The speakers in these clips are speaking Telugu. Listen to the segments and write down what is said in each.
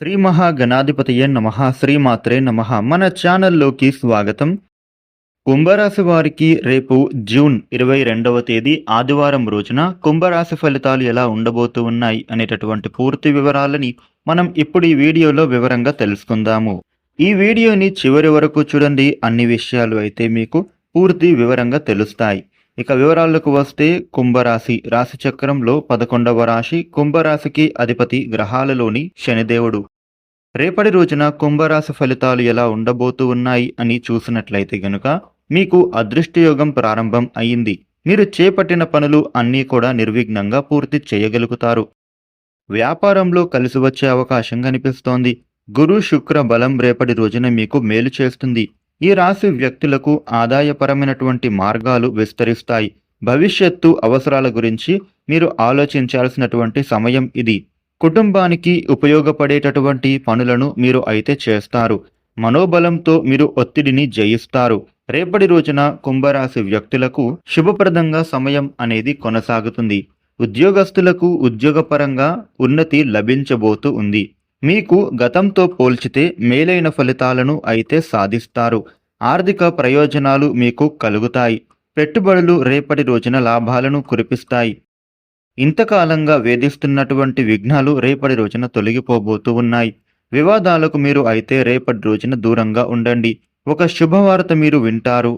శ్రీ మహాగణాధిపతియే నమ శ్రీమాత్రే నమ. మన ఛానల్లోకి స్వాగతం. కుంభరాశి వారికి రేపు జూన్ ఇరవై రెండవ తేదీ ఆదివారం రోజున కుంభరాశి ఫలితాలు ఎలా ఉండబోతూ ఉన్నాయి అనేటటువంటి పూర్తి వివరాలని మనం ఇప్పుడు ఈ వీడియోలో వివరంగా తెలుసుకుందాము. ఈ వీడియోని చివరి వరకు చూడండి అన్ని విషయాలు అయితే మీకు పూర్తి వివరంగా తెలుస్తాయి. ఇక వివరాలకు వస్తే కుంభరాశి రాశి చక్రంలో పదకొండవ రాశి కుంభరాశికి అధిపతి గ్రహాలలోని శనిదేవుడు. రేపటి రోజున కుంభరాశి ఫలితాలు ఎలా ఉండబోతూ ఉన్నాయి అని చూసినట్లయితే గనుక మీకు అదృష్టయోగం ప్రారంభం అయింది. మీరు చేపట్టిన పనులు అన్నీ కూడా నిర్విఘ్నంగా పూర్తి చేయగలుగుతారు. వ్యాపారంలో కలిసి వచ్చే అవకాశం కనిపిస్తోంది. గురు శుక్ర బలం రేపటి రోజున మీకు మేలు చేస్తుంది. ఈ రాశి వ్యక్తులకు ఆదాయపరమైనటువంటి మార్గాలు విస్తరిస్తాయి. భవిష్యత్తు అవసరాల గురించి మీరు ఆలోచించాల్సినటువంటి సమయం ఇది. కుటుంబానికి ఉపయోగపడేటటువంటి పనులను మీరు అయితే చేస్తారు. మనోబలంతో మీరు ఒత్తిడిని జయిస్తారు. రేపటి రోజున కుంభరాశి వ్యక్తులకు శుభప్రదంగా సమయం అనేది కొనసాగుతుంది. ఉద్యోగస్తులకు ఉద్యోగపరంగా ఉన్నతి లభించబోతూ ఉంది. మీకు గతంతో పోల్చితే మేలైన ఫలితాలను అయితే సాధిస్తారు. ఆర్థిక ప్రయోజనాలు మీకు కలుగుతాయి. పెట్టుబడులు రేపటి రోజున లాభాలను కురిపిస్తాయి. ఇంతకాలంగా వేధిస్తున్నటువంటి విఘ్నాలు రేపటి రోజున తొలగిపోబోతూ ఉన్నాయి. వివాదాలకు మీరు అయితే రేపటి రోజున దూరంగా ఉండండి. ఒక శుభవార్త మీరు వింటారు.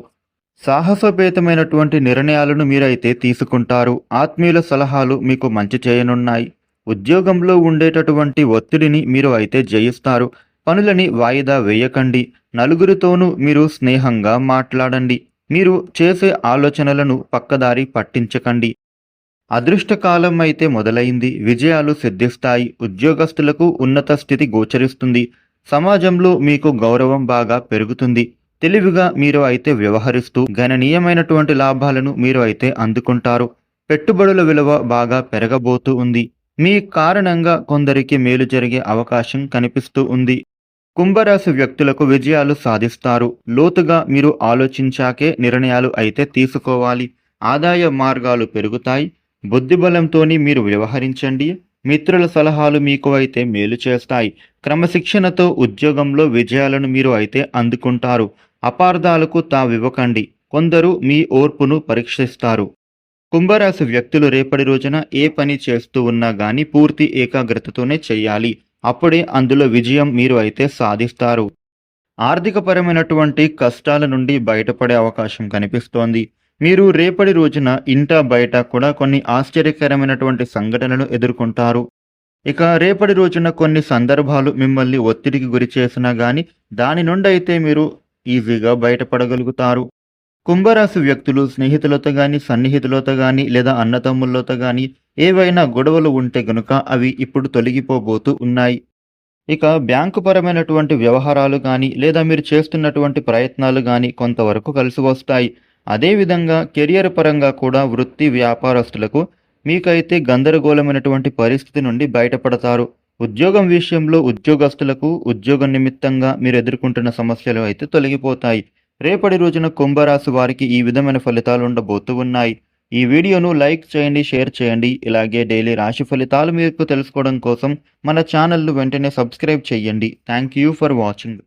సాహసోపేతమైనటువంటి నిర్ణయాలను మీరైతే తీసుకుంటారు. ఆత్మీయుల సలహాలు మీకు మంచి చేయనున్నాయి. ఉద్యోగంలో ఉండేటటువంటి ఒత్తిడిని మీరు అయితే జయిస్తారు. పనులని వాయిదా వేయకండి. నలుగురితోనూ మీరు స్నేహంగా మాట్లాడండి. మీరు చేసే ఆలోచనలను పక్కదారి పట్టించకండి. అదృష్టకాలం అయితే మొదలైంది. విజయాలు సిద్ధిస్తాయి. ఉద్యోగస్తులకు ఉన్నత స్థితి గోచరిస్తుంది. సమాజంలో మీకు గౌరవం బాగా పెరుగుతుంది. తెలివిగా మీరు అయితే వ్యవహరిస్తూ గణనీయమైనటువంటి లాభాలను మీరు అయితే అందుకుంటారు. పెట్టుబడుల విలువ బాగా పెరగబోతూ ఉంది. మీ కారణంగా కొందరికి మేలు జరిగే అవకాశం కనిపిస్తూ ఉంది. కుంభరాశి వ్యక్తులకు విజయాలు సాధిస్తారు. లోతుగా మీరు ఆలోచించాకే నిర్ణయాలు అయితే తీసుకోవాలి. ఆదాయ మార్గాలు పెరుగుతాయి. బుద్ధిబలంతోని మీరు వ్యవహరించండి. మిత్రుల సలహాలు మీకు అయితే మేలు చేస్తాయి. క్రమశిక్షణతో ఉద్యోగంలో విజయాలను మీరు అయితే అందుకుంటారు. అపార్థాలకు తావివ్వకండి కొందరు మీ ఓర్పును పరీక్షిస్తారు. కుంభరాశి వ్యక్తులు రేపటి రోజున ఏ పని చేస్తూ ఉన్నా కానీ పూర్తి ఏకాగ్రతతోనే చెయ్యాలి అప్పుడే అందులో విజయం మీరు అయితే సాధిస్తారు. ఆర్థికపరమైనటువంటి కష్టాల నుండి బయటపడే అవకాశం కనిపిస్తోంది. మీరు రేపటి రోజున ఇంట బయట కూడా కొన్ని ఆశ్చర్యకరమైనటువంటి సంఘటనలు ఎదుర్కొంటారు. ఇక రేపటి రోజున కొన్ని సందర్భాలు మిమ్మల్ని ఒత్తిడికి గురి చేసినా గాని దాని నుండి అయితే మీరు ఈజీగా బయటపడగలుగుతారు. కుంభరాశి వ్యక్తులు స్నేహితులతో గాని సన్నిహితులతో గాని లేదా అన్నతమ్ములతో గాని ఏవైనా గొడవలు ఉంటే గనుక అవి ఇప్పుడు తొలగిపోబోతూ ఉన్నాయి. ఇక బ్యాంకు పరమైనటువంటి వ్యవహారాలు కానీ లేదా మీరు చేస్తున్నటువంటి ప్రయత్నాలు కానీ కొంతవరకు కలిసి వస్తాయి. అదేవిధంగా కెరియర్ పరంగా కూడా వృత్తి వ్యాపారస్తులకు మీకైతే గందరగోళమైనటువంటి పరిస్థితి నుండి బయటపడతారు. ఉద్యోగం విషయంలో ఉద్యోగస్తులకు ఉద్యోగం నిమిత్తంగా మీరు ఎదుర్కొంటున్న సమస్యలు అయితే తొలగిపోతాయి. రేపటి రోజున కుంభరాశి వారికి ఈ విధమైన ఫలితాలు ఉండబోతూ ఉన్నాయి. ఈ వీడియోను లైక్ చేయండి షేర్ చేయండి. ఇలాగే డైలీ రాశి ఫలితాలు మీకు తెలుసుకోవడం కోసం మన ఛానల్ను వెంటనే సబ్స్క్రైబ్ చేయండి. Thank you for watching.